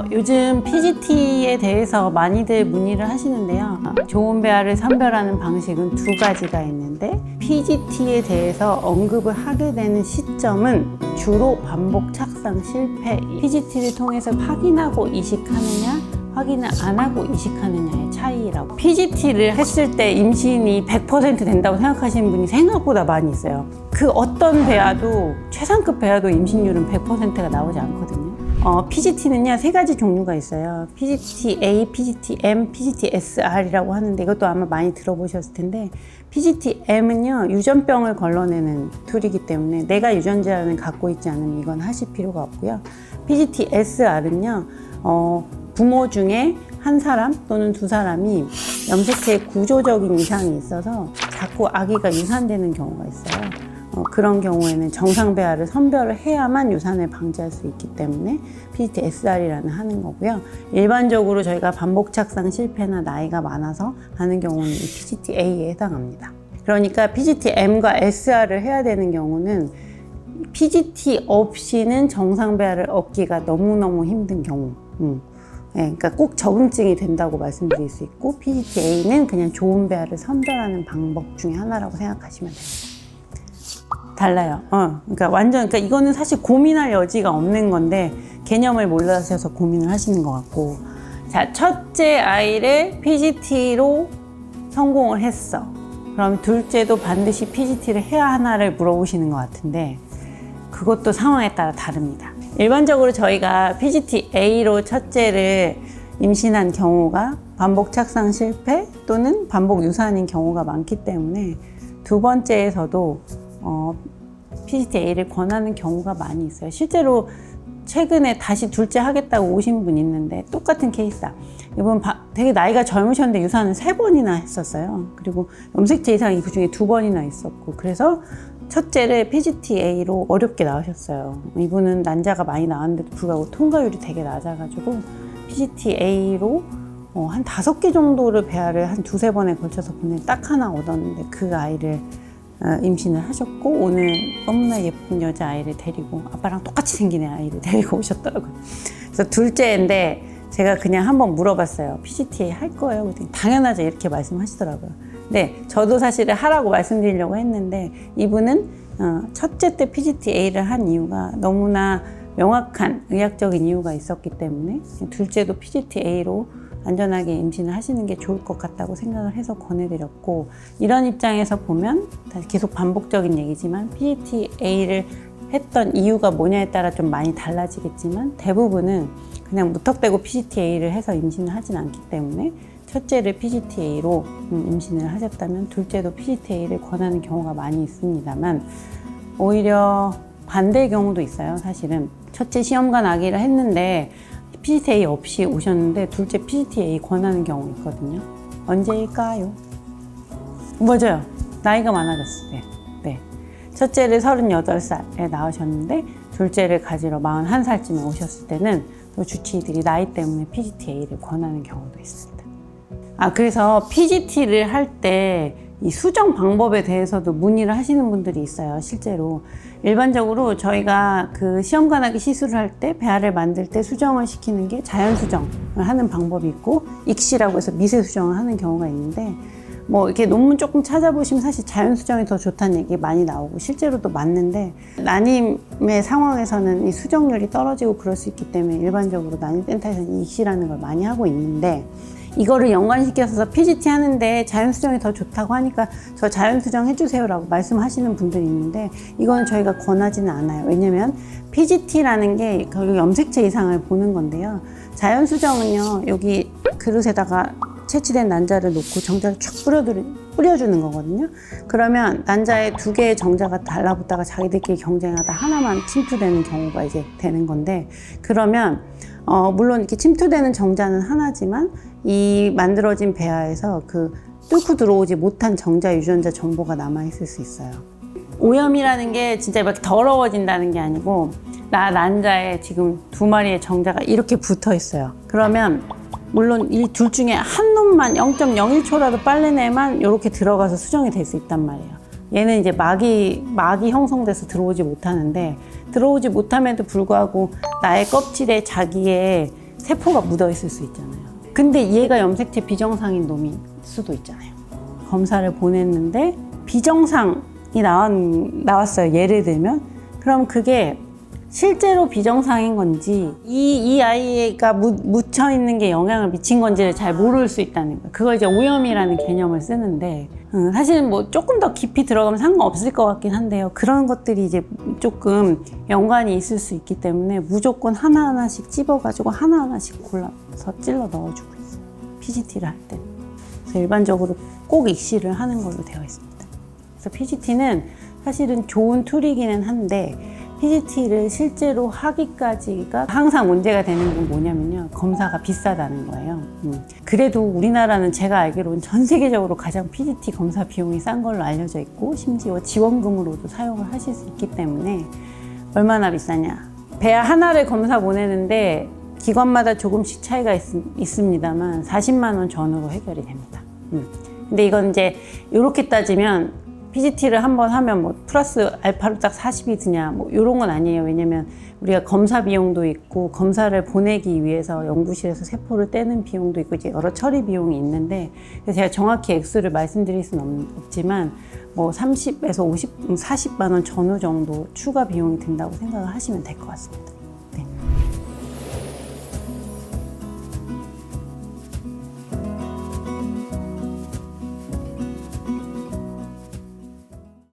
어, 요즘 PGT에 대해서 많이들 문의를 하시는데요. 어, 좋은 배아를 선별하는 방식은 두 가지가 있는데 PGT에 대해서 언급을 하게 되는 시점은 주로 반복 착상 실패. PGT를 통해서 확인하고 이식하느냐 확인을 안 하고 이식하느냐의 차이라고. PGT를 했을 때 임신이 100% 된다고 생각하시는 분이 생각보다 많이 있어요. 그 어떤 배아도 최상급 배아도 임신율은 100%가 나오지 않거든요. 어, PGT는요 세 가지 종류가 있어요. PGT-A, PGT-M, PGT-SR이라고 하는데 이것도 아마 많이 들어보셨을 텐데 PGT-M은요 유전병을 걸러내는 툴이기 때문에 내가 유전자를 갖고 있지 않으면 이건 하실 필요가 없고요. PGT-SR은요 어, 부모 중에 한 사람 또는 두 사람이 염색체의 구조적인 이상이 있어서 자꾸 아기가 유산되는 경우가 있어요. 어, 그런 경우에는 정상 배아를 선별을 해야만 유산을 방지할 수 있기 때문에 PGT-SR이라는 하는 거고요. 일반적으로 저희가 반복 착상 실패나 나이가 많아서 하는 경우는 이 PGT-A에 해당합니다. 그러니까 PGT-M과 SR을 해야 되는 경우는 PGT 없이는 정상 배아를 얻기가 너무너무 힘든 경우. 음. 예, 그러니까 꼭 적응증이 된다고 말씀드릴 수 있고 PGT-A는 그냥 좋은 배아를 선별하는 방법 중에 하나라고 생각하시면 됩니다. 달라요. 어, 그러니까 완전, 그러니까 이거는 사실 고민할 여지가 없는 건데 개념을 몰라셔서 고민을 하시는 것 같고. 자, 첫째 아이를 PGT로 성공을 했어. 그럼 둘째도 반드시 PGT를 해야 하나를 물어보시는 것 같은데 그것도 상황에 따라 다릅니다. 일반적으로 저희가 PGT-A로 첫째를 임신한 경우가 반복 착상 실패 또는 반복 유산인 경우가 많기 때문에 두 번째에서도 어, PGT-A를 권하는 경우가 많이 있어요. 실제로 최근에 다시 둘째 하겠다고 오신 분 있는데 똑같은 케이스다. 이분 바- 되게 나이가 젊으셨는데 유산을 세 번이나 했었어요. 그리고 염색체 이상이 그 중에 두 번이나 있었고 그래서 첫째를 PGT-A로 어렵게 나오셨어요. 이분은 난자가 많이 나왔는데도 불구하고 통과율이 되게 낮아가지고 PGT-A로 어, 한 다섯 개 정도를 배아를 한 두세 번에 걸쳐서 보내 딱 하나 얻었는데 그 아이를 어, 임신을 하셨고 오늘 너무나 예쁜 여자 아이를 데리고 아빠랑 똑같이 생긴 애 아이를 데리고 오셨더라고요. 그래서 둘째인데 제가 그냥 한번 물어봤어요. PGT 할 거예요? 당연하죠 이렇게 말씀하시더라고요. 네, 저도 사실은 하라고 말씀드리려고 했는데 이분은 어, 첫째 때 PGT-A를 한 이유가 너무나 명확한 의학적인 이유가 있었기 때문에 둘째도 PGT-A로 안전하게 임신을 하시는 게 좋을 것 같다고 생각을 해서 권해드렸고 이런 입장에서 보면 계속 반복적인 얘기지만 PGT-A를 했던 이유가 뭐냐에 따라 좀 많이 달라지겠지만 대부분은 그냥 무턱대고 PGT-A를 해서 임신을 하진 않기 때문에 첫째를 PGT-A로 음, 임신을 하셨다면 둘째도 PGT-A를 권하는 경우가 많이 있습니다만 오히려 반대의 경우도 있어요 사실은. 첫째 시험관 아기를 했는데 PGT-A 없이 오셨는데 둘째 PGT-A 권하는 경우 있거든요 언제일까요? 맞아요 나이가 많아졌을 때 네. 첫째를 38살에 낳으셨는데 둘째를 가지러 41살쯤에 오셨을 때는 또 주치의들이 나이 때문에 PGT-A를 권하는 경우도 있습니다. 아, 그래서 PGT를 할 때 이 수정 방법에 대해서도 문의를 하시는 분들이 있어요, 실제로. 일반적으로 저희가 그 시험관하기 시술을 할 때 배아를 만들 때 수정을 시키는 게 자연 수정을 하는 방법이 있고 익시라고 해서 미세 수정을 하는 경우가 있는데 뭐 이렇게 논문 조금 찾아보시면 사실 자연 수정이 더 좋다는 얘기 많이 나오고 실제로도 맞는데 난임의 상황에서는 이 수정률이 떨어지고 그럴 수 있기 때문에 일반적으로 난임 센터에서는 익시라는 걸 많이 하고 있는데 이거를 연관시켜서 PGT 하는데 자연 수정이 더 좋다고 하니까 저 자연 수정 해주세요라고 말씀하시는 분들이 있는데 이거는 저희가 권하지는 않아요. 왜냐면 PGT라는 게 결국 염색체 이상을 보는 건데요. 자연 수정은요 여기 그릇에다가 채취된 난자를 놓고 정자를 쭉 뿌려주는 거거든요. 그러면 난자에 두 개의 정자가 달라붙다가 자기들끼리 경쟁하다 하나만 침투되는 경우가 이제 되는 건데 그러면 어, 물론 이렇게 침투되는 정자는 하나지만 이 만들어진 배아에서 그 뚫고 들어오지 못한 정자 유전자 정보가 남아 있을 수 있어요. 오염이라는 게 진짜 막 더러워진다는 게 아니고 나 난자에 지금 두 마리의 정자가 이렇게 붙어 있어요. 그러면 물론 이 둘 중에 한 놈만 0.01초라도 빠른 애만 이렇게 들어가서 수정이 될 수 있단 말이에요. 얘는 이제 막이 막이 형성돼서 들어오지 못하는데 들어오지 못함에도 불구하고 나의 껍질에 자기의 세포가 묻어 있을 수 있잖아요. 근데 얘가 염색체 비정상인 놈일 수도 있잖아요. 검사를 보냈는데 비정상이 나왔, 나왔어요. 예를 들면 그럼 그게 실제로 비정상인 건지 이, 이 아이가 묻, 묻혀 있는 게 영향을 미친 건지를 잘 모를 수 있다는 거예요. 그걸 이제 오염이라는 개념을 쓰는데 음, 사실은 뭐 조금 더 깊이 들어가면 상관없을 것 같긴 한데요. 그런 것들이 이제 조금 연관이 있을 수 있기 때문에 무조건 하나하나씩 찝어가지고 하나하나씩 골라서 찔러 넣어주고 있어요. PGT를 할 때. 그래서 일반적으로 꼭 입시를 하는 걸로 되어 있습니다. 그래서 PGT는 사실은 좋은 툴이기는 한데 PGT를 실제로 하기까지가 항상 문제가 되는 건 뭐냐면요. 검사가 비싸다는 거예요. 음. 그래도 우리나라는 제가 알기로는 전 세계적으로 가장 PGT 검사 비용이 싼 걸로 알려져 있고 심지어 지원금으로도 사용을 하실 수 있기 때문에 얼마나 비싸냐. 배아 하나를 검사 보내는데 기관마다 조금씩 차이가 있, 습니다만 40만 원 전후로 해결이 됩니다. 음. 근데 이건 이제 이렇게 따지면 PGT를 한번 하면 뭐 플러스 알파로 딱 40이 드냐 뭐 이런 건 아니에요. 왜냐면 우리가 검사 비용도 있고 검사를 보내기 위해서 연구실에서 세포를 떼는 비용도 있고 이제 여러 처리 비용이 있는데 그래서 제가 정확히 액수를 말씀드릴 수는 없- 없지만 뭐 30에서 50, 40만 원 전후 정도 추가 비용이 든다고 생각을 하시면 될 것 같습니다.